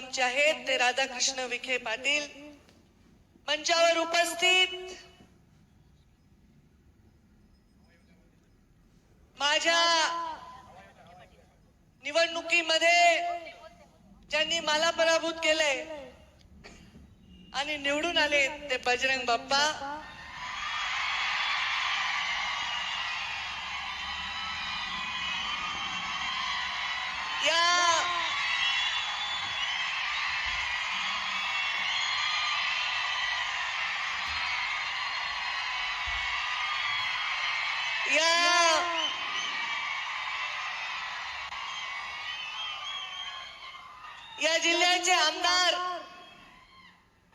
आमचे आहेत ते राधाकृष्ण विखे पाटील मंचावर उपस्थित. माझ्या निवडणुकीमध्ये ज्यांनी मला पराभूत केलंय आणि निवडून आले ते बजरंग बाप्पा. या जिल्ह्याचे आमदार.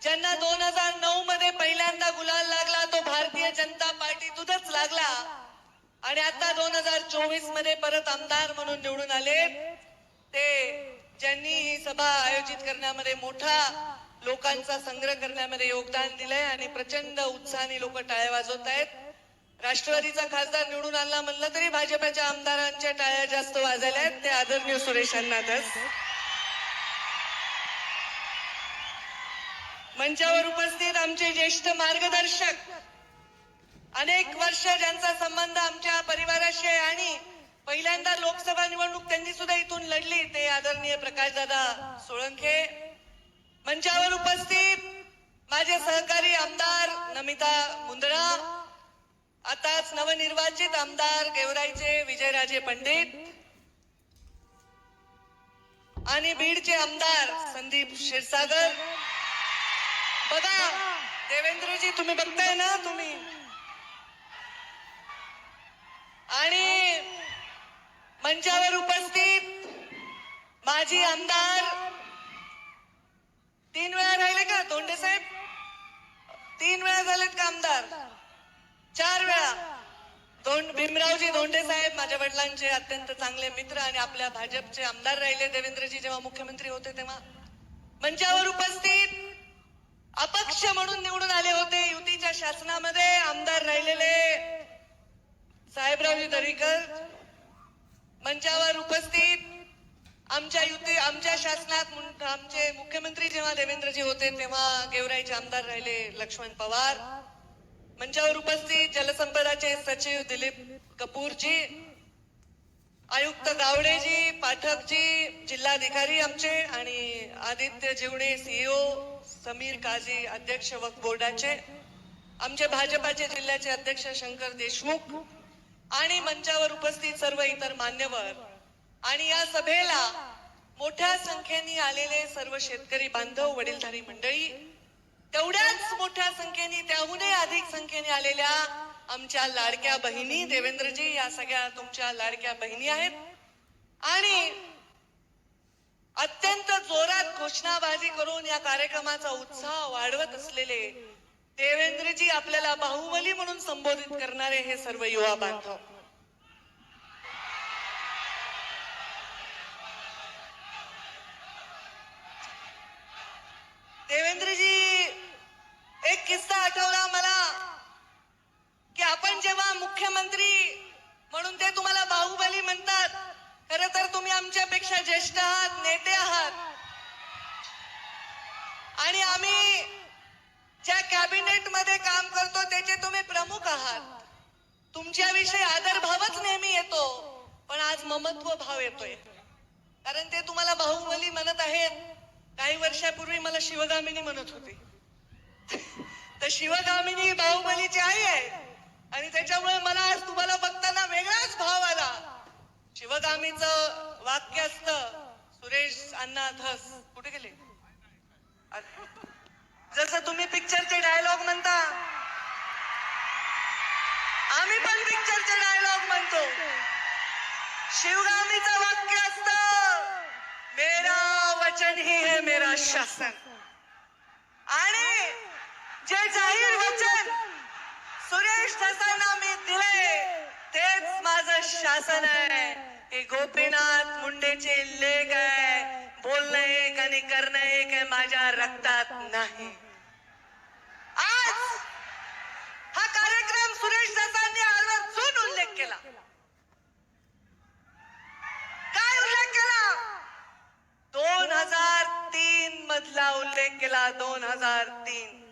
ज्यांना दोन हजार नऊ मध्ये पहिल्यांदा गुलाल लागला तो भारतीय जनता पार्टीतूनच लागला. आणि आता दोन हजार चोवीसमध्ये परत आमदार म्हणून निवडून आले. ते ज्यांनी ही सभा आयोजित करण्यामध्ये मोठा लोकांचा संग्रह करण्यामध्ये योगदान दिलंय आणि प्रचंड उत्साहाने लोक टाळ्या वाजवत आहेत. राष्ट्रवादीचा खासदार निवडून आला म्हणलं तरी भाजपाच्या आमदारांच्या टाळ्या जास्त वाजल्या आहेत. ते आदरणीय सुरेश मंचावर उपस्थित आमचे ज्येष्ठ मार्गदर्शक. अनेक वर्ष ज्यांचा संबंध आमच्या परिवाराशी आहे आणि पहिल्यांदा लोकसभा निवडणूक त्यांनी सुद्धा इथून लढली ते आदरणीय प्रकाशदादा सोळंखे. मंचावर उपस्थित माझे सहकारी आमदार नमिता मुंदडा आताच नवनिर्वाचित आमदार गेवराईचे विजयराजे पंडित आणि बीडचे आमदार संदीप क्षीरसागर. बघा देवेंद्रजी तुम्ही बघताय ना तुम्ही. आणि मंचावर उपस्थित माजी आमदार. तीन वेळा राहिले का धोंडे साहेब? तीन वेळा झालेत का आमदार? चार वेळा. दोन भीमरावजी धोंडे साहेब माझ्या वडिलांचे अत्यंत चांगले मित्र आणि आपल्या भाजपचे आमदार राहिले देवेंद्रजी जेव्हा मुख्यमंत्री होते तेव्हा. मंचावर उपस्थित अपक्ष म्हणून निवडून आले होते युतीच्या शासनामध्ये आमदार राहिलेले साहेबरावजी दरेकर मंचावर उपस्थित आमच्या युती आमच्या शासनात आमचे मुख्यमंत्री जेव्हा देवेंद्रजी होते तेव्हा गेवराईचे आमदार राहिले लक्ष्मण पवार. मंचावर उपस्थित जलसंपदाचे सचिव दिलीप कपूरजी. आयुक्त गावडेजी पाठकजी जिल्हाधिकारी आमचे आणि आदित्य जिवणे सीईओ समीर काझी अध्यक्ष वक्फ बोर्डाचे आमचे भाजपाचे जिल्ह्याचे अध्यक्ष शंकर देशमुख आणि मंचावर उपस्थित सर्व इतर मान्यवर. आणि या सभेला मोठ्या संख्येने आलेले सर्व शेतकरी बांधव वडीलधारी मंडळी तेवढ्याच मोठ्या संख्येने त्याहूनही अधिक संख्येने आलेल्या आमच्या लाडक्या बहिणी देवेंद्रजी या सगळ्या तुमच्या लाडक्या बहिणी आहेत. आणि अत्यंत जोरात घोषणाबाजी करून या कार्यक्रमाचा उत्साह वाढवत असलेले देवेंद्रजी आपल्याला बाहुबली म्हणून संबोधित करणारे हे सर्व युवा बांधव. देवेंद्रजी एक किस्सा आठवला जेव्हा मुख्यमंत्री म्हणून ते तुम्हाला बाहुबली म्हणतात खर तर तुम्ही आमच्यापेक्षा ज्येष्ठ आहात नेते आहात. आणि आम्ही ज्या कॅबिनेटमध्ये काम करतो त्याचे तुम्ही प्रमुख आहात. तुमच्याविषयी आदरभावच नेहमी येतो पण आज ममत्व भाव येतोय. कारण ते तुम्हाला बाहुबली म्हणत आहेत. काही वर्षापूर्वी मला शिवगामिनी म्हणत होती. तर शिवगामिनी बाहुबलीची आई आहे. आणि त्याच्यामुळे मला आज तुम्हाला बघताना वेगळाच भाव आला. शिवगामीचं वाक्य असत सुरेश अण्णा धस. कुठे गेले? जसं तुम्ही पिक्चरचे डायलॉग म्हणता आम्ही पण पिक्चरचे डायलॉग म्हणतो. शिवगामीचं वाक्य असत मेरा वचन ही है मेरा शासन. आणि जे जाहीर वचन सुरेश धसांना मी दिले तेच माझं शासन आहे. हे गोपीनाथ मुंडेचे लेख आहे. बोलणं एक आणि करणं एक आहे माझ्या रक्तात नाही. आज हा कार्यक्रम सुरेश दसांनी आवर्जून उल्लेख केला? काय उल्लेख केला? दोन हजार तीन मधला उल्लेख केला दोन हजार तीन.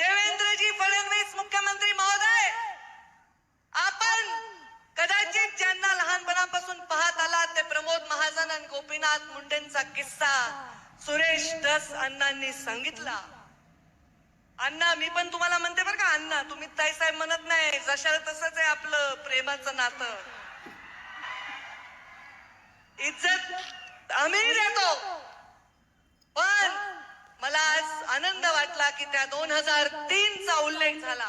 देवेंद्रजी फडणवीस मुख्यमंत्री महोदय आपण कदाचित ज्यांना लहानपणापासून पाहत आलात ते प्रमोद महाजन आणि गोपीनाथ मुंडेंचा किस्सा सुरेश दस अण्णांनी सांगितला. अण्णा मी पण तुम्हाला म्हणते बरं का अण्णा तुम्ही ताईसाहेब म्हणत नाही जशा तसंच आहे आपलं प्रेमाचं नातं. इज्जत आम्ही देतो पण मला आज आनंद वाटला की त्या दोन हजार तीन चा उल्लेख झाला.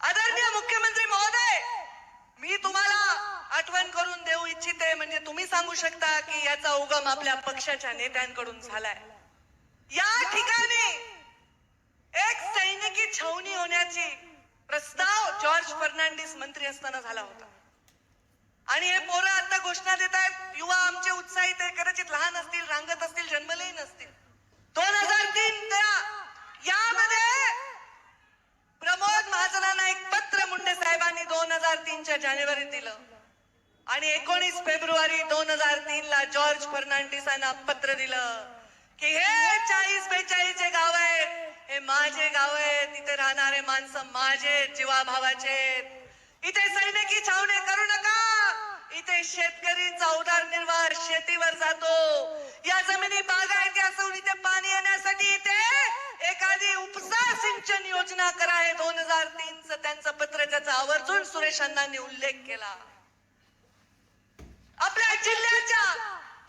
आदरणीय मुख्यमंत्री महोदय मी तुम्हाला आठवण करून देऊ इच्छिते म्हणजे तुम्ही सांगू शकता की याचा उगम आपल्या पक्षाच्या नेत्यांकडून झालाय. या ठिकाणी एक सैनिकी छावणी होण्याची प्रस्ताव जॉर्ज फर्नांडिस मंत्री असताना झाला होता. आणि हे पोरं आता घोषणा देत आहेत युवा आमचे उत्साहित आहे कदाचित लहान असतील रांगत असतील जन्मलेही नसतील. दोन हजार तीन यामध्ये प्रमोद महाजनांना एक पत्र मुंडे साहेबांनी दोन हजार तीनच्या जानेवारीत दिलं. आणि एकोणीस फेब्रुवारी दोन हजार तीन ला जॉर्ज फर्नांडिसांना पत्र दिलं की हे चाळीस बेचाळीस जे गाव आहे हे माझे गाव आहे तिथे राहणारे माणसं माझे जीवाभावाचे इथे सैनिकी छावणे करू नका. इथे शेतकरीचा उदरनिर्वाह शेतीवर जातो. या जमिनी बागायती असून इथे पाणी येण्यासाठी इथे एखादी उपसा सिंचन योजना करा हे दोन हजार तीनच त्यांचं पत्र त्याचा आवर्जून सुरेश अण्णांनी उल्लेख केला. आपल्या जिल्ह्याच्या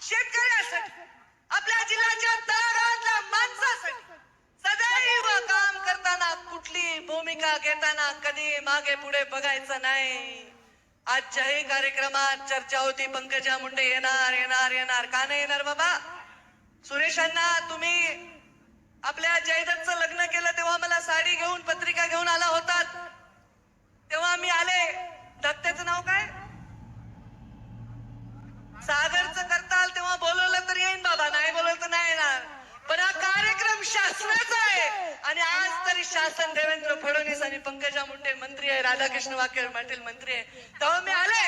शेतकऱ्यासाठी आपल्या जिल्ह्याच्या तळागाळातल्या माणसासाठी सदैव काम करताना कुठली भूमिका घेताना कधी मागे पुढे बघायचं नाही. आजच्याही कार्यक्रमात चर्चा होती पंकजा मुंडे येणार येणार येणार. का नाही येणार बाबा? सुरेशांना तुम्ही आपल्या जयदत्तचं लग्न केलं तेव्हा मला साडी घेऊन पत्रिका घेऊन आला होतात. तेव्हा मी आले. दत्त्याचं नाव काय? सागरचं करताल तेव्हा बोलवलं तर येईन बाबा नाही बोलवलं तर नाही येणार. पण हा कार्यक्रम शासनाचा आहे. आणि आज तरी शासन देवेंद्र फडणवीस आणि पंकजा मुंडे मंत्री आहे राधाकृष्ण वाकेर पाटील मंत्री आहे. तेव्हा मी आले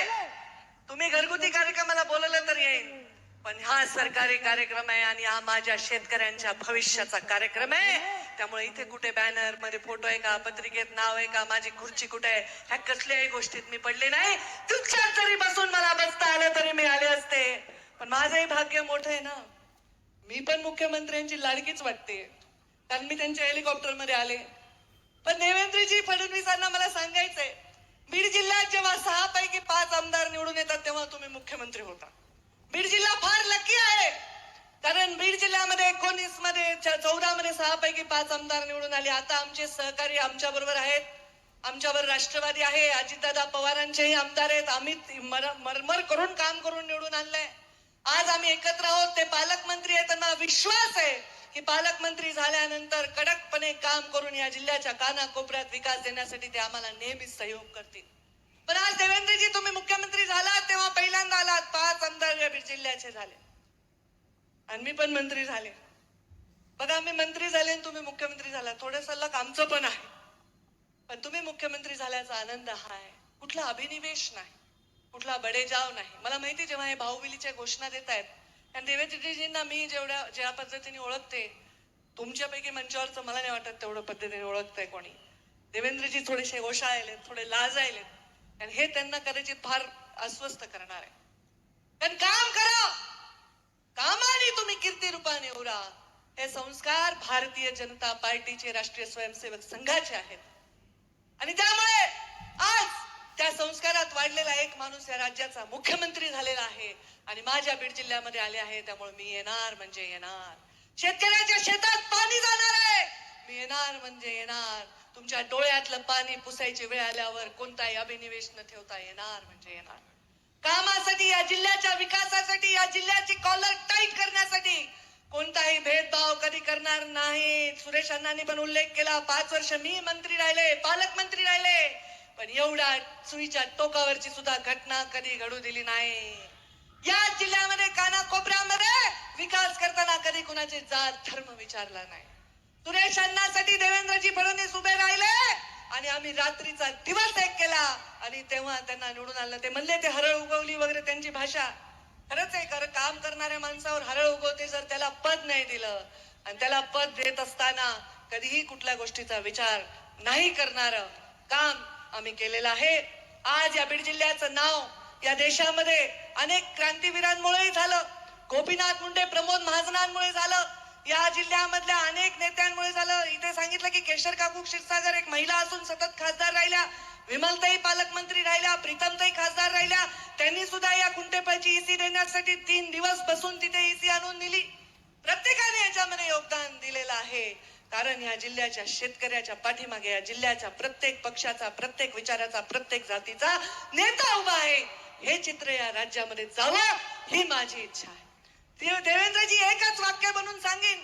तुम्ही घरगुती कार्यक्रमाला बोलवलं तर येईन पण हा सरकारी कार्यक्रम आहे आणि हा माझ्या शेतकऱ्यांच्या भविष्याचा कार्यक्रम आहे. त्यामुळे इथे कुठे बॅनरमध्ये फोटो आहे का पत्रिकेत नाव आहे का माझी खुर्ची कुठे आहे ह्या कसल्याही गोष्टीत मी पडले नाही. तुमच्या जरी बसून मला बसता आलं तरी मी आले असते. पण माझंही भाग्य मोठं आहे ना. मी पण मुख्यमंत्र्यांची लाडकीच वाटते. कारण मी त्यांच्या हेलिकॉप्टरमध्ये आले. पण देवेंद्रजी फडणवीसांना मला सांगायचंय बीड जिल्ह्यात जेव्हा सहा पैकी पाच आमदार निवडून येतात तेव्हा तुम्ही मुख्यमंत्री होता. बीड जिल्हा फार लकी आहे. कारण बीड जिल्ह्यामध्ये एकोणीसमध्ये चौदा मध्ये सहा पैकी पाच आमदार निवडून आले. आता आमचे सहकारी आमच्या बरोबर आहेत. आमच्यावर राष्ट्रवादी आहे. अजितदादा पवारांचेही आमदार आहेत. आम्ही मरमर करून काम करून निवडून आणलंय. आज आम्ही एकत्र आहोत. ते पालकमंत्री आहेत. त्यांना विश्वास आहे. की पालकमंत्री झाल्यानंतर कडकपणे काम करून या जिल्ह्याच्या कानाकोपऱ्यात विकास देण्यासाठी ते आम्हाला नेहमीच सहयोग करतील. पण आज देवेंद्रजी तुम्ही मुख्यमंत्री झालात तेव्हा पहिल्यांदा आलात. पाच आमदार या जिल्ह्याचे झाले. आणि मी पण मंत्री झाले. बघा मी मंत्री झाले आणि तुम्ही मुख्यमंत्री झाला. थोडं सल्लक आमचं पण आहे. पण तुम्ही मुख्यमंत्री झाल्याचा आनंद हा आहे. कुठला अभिनिवेश नाही. कुठला बडेजाव नाही. मला माहिती जेव्हा हे भाऊबिलीच्या घोषणा देत आहेत आणि देवेंद्रजींना मी जेवढ्या ज्या पद्धतीने ओळखते तुमच्यापैकी मंचावरचं मला नाही वाटत तेवढं पद्धतीने ओळखतंय कोणी. देवेंद्रजी थोडेसे ओशाळलेत थोडे लाजायलेत. आणि हे त्यांना कदाचित फार अस्वस्थ करणार आहे. पण काम करा! कामाने तुम्ही कीर्ती रूपाने उरा. हे संस्कार भारतीय जनता पार्टीचे राष्ट्रीय स्वयंसेवक संघाचे आहेत. आणि त्यामुळे आज त्या संस्कारात वाढलेला एक माणूस या राज्याचा मुख्यमंत्री झालेला आहे. आणि माझ्या बीड जिल्ह्यामध्ये आले आहे त्यामुळे मी येणार म्हणजे येणार. शेतकऱ्याच्या शेतात पाणी जाणार आहे. मी येणार म्हणजे येणार. तुमच्या डोळ्यातलं पाणी पुसायची वेळ आल्यावर कोणताही अभिनिवेश न ठेवता येणार म्हणजे येणार. कामासाठी या जिल्ह्याच्या विकासासाठी या जिल्ह्याची कॉलर टाईट करण्यासाठी कोणताही भेदभाव कधी करणार नाही. सुरेश अण्णांनी पण उल्लेख केला पाच वर्ष मी मंत्री राहिले पालकमंत्री राहिले. पण एवढ्या सुईच्या टोकावरची सुद्धा घटना कधी घडू दिली नाही. या जिल्ह्यामध्ये काना कोपऱ्यामध्ये विकास करताना कधी कुणाचे जात धर्म विचारला नाही. सुरेश अण्णासाठी देवेंद्रजी फडणवीस उभे राहिले आणि आम्ही रात्रीचा दिवस एक केला आणि तेव्हा त्यांना निवडून आणलं. ते म्हणले ते हरळ उगवली वगैरे त्यांची भाषा. खरंच आहे खरं काम करणाऱ्या माणसावर हरळ उगवते जर त्याला पद नाही दिलं. आणि त्याला पद देत असताना कधीही कुठल्या गोष्टीचा विचार नाही करणार काम आम्ही केलेलं आहे. आज या बीड जिल्ह्याचं नाव या देशामध्ये अनेक क्रांतीवीरांमुळेही झालं. गोपीनाथ मुंडे प्रमोद महाजनांमुळे झालं. या जिल्ह्यामधल्या अनेक नेत्यांमुळे झालं. इथे सांगितलं की केशर काकू क्षीरसागर एक महिला असून सतत खासदार राहिल्या. विमलताई पालकमंत्री राहिल्या. प्रीतमताई खासदार राहिल्या. त्यांनी सुद्धा या कुंटेपाची ईसी देण्यासाठी तीन दिवस बसून तिथे ईसी आणून दिली. प्रत्येकाने याच्यामध्ये योगदान दिलेलं आहे. कारण या जिल्ह्याच्या शेतकऱ्याच्या पाठीमागे या जिल्ह्याच्या प्रत्येक पक्षाचा प्रत्येक विचाराचा प्रत्येक जातीचा नेता उभा आहे. हे चित्र या राज्यामध्ये जावं ही माझी इच्छा आहे. देवेंद्रजी एकच वाक्य बनून सांगेन.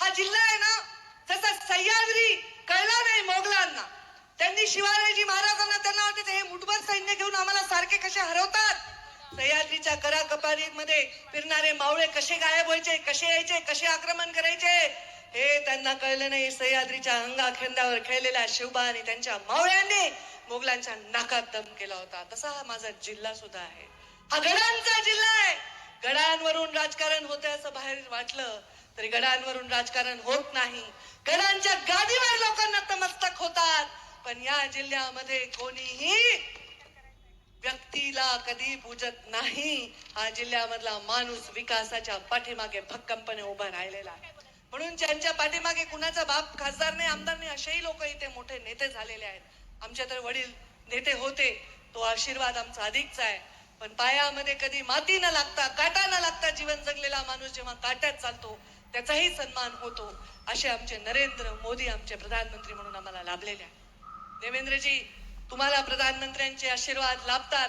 हा जिल्हा आहे ना जसा सह्याद्री कळला नाही मोगलांना. त्यांनी शिवाजी महाराजांना त्यांना वाटायचं हे मुठभर सैन्य घेऊन आम्हाला सारखे कसे हरवतात? सह्याद्रीच्या करा कपारीमध्ये फिरणारे मावळे कसे गायब व्हायचे कसे यायचे कसे आक्रमण करायचे? हे त्यांना कळलं नाही. सह्याद्रीच्या अंगाखेंद्यावर खेळलेल्या शिवबा आणि त्यांच्या मावळ्यांनी मोगलांच्या नाकात दम केला होता. तसा हा माझा जिल्हा सुद्धा आहे. हा गडांचा जिल्हा आहे. गडांवरून राजकारण होते असं बाहेर वाटलं तरी गडांवरून राजकारण होत नाही. गडांच्या गादीवर लोकांना तमस्तक होतात. पण या जिल्ह्यामध्ये कोणीही व्यक्तीला कधी पूजत नाही. हा जिल्ह्यामधला माणूस विकासाच्या पाठीमागे भक्कमपणे उभा राहिलेला आहे. म्हणून ज्यांच्या पाठीमागे कुणाचा बाप खासदार नाही आमदार नाही असेही लोक इथे मोठे नेते झालेले आहेत. आमच्या तर वडील नेते होते तो आशीर्वाद आमचा अधिकचा आहे. पण पायामध्ये कधी माती न लागता काटा न लागता जीवन जगलेला माणूस जेव्हा काट्यात चालतो त्याचाही सन्मान होतो असे आमचे नरेंद्र मोदी आमचे प्रधानमंत्री म्हणून आम्हाला लाभलेले आहे देवेंद्रजी तुम्हाला प्रधानमंत्र्यांचे आशीर्वाद लाभतात.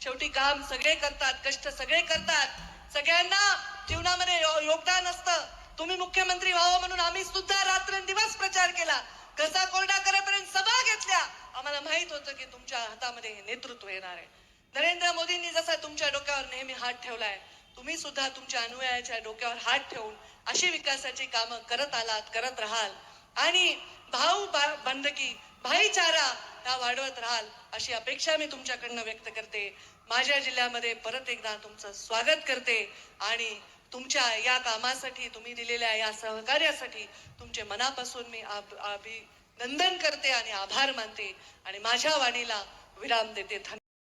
शेवटी काम सगळे करतात कष्ट सगळे करतात. सगळ्यांना जीवनामध्ये योगदान असतं. तुम्ही मुख्यमंत्री व्हावं म्हणून आम्ही सुद्धा रात्रंदिवस प्रचार केला. कसा कोरडा करेपर्यंत सभा घेतल्या? आम्हाला माहीत होतं की तुमच्या हातामध्ये हे नेतृत्व येणार आहे. नरेंद्र मोदींनी जसा तुमच्या डोक्यावर नेहमी हात ठेवलाय तुम्ही सुद्धा तुमच्या अनुयायाच्या डोक्यावर हात ठेवून अशी विकासाची कामं करत आलात करत राहाल. आणि भाऊ बंदकी भाईचारा हा वाढवत राहाल अशी अपेक्षा मी तुमच्याकडनं व्यक्त करते. माझ्या जिल्ह्यामध्ये परत एकदा तुमचं स्वागत करते आणि तुमच्या या कामासाठी तुम्ही दिलेल्या या सहकार्यासाठी तुमचे मनापासून मी आभ- अभिनंदन करते आणि आभार मानते आणि माझ्या वाणीला विराम देते. धन्यवाद.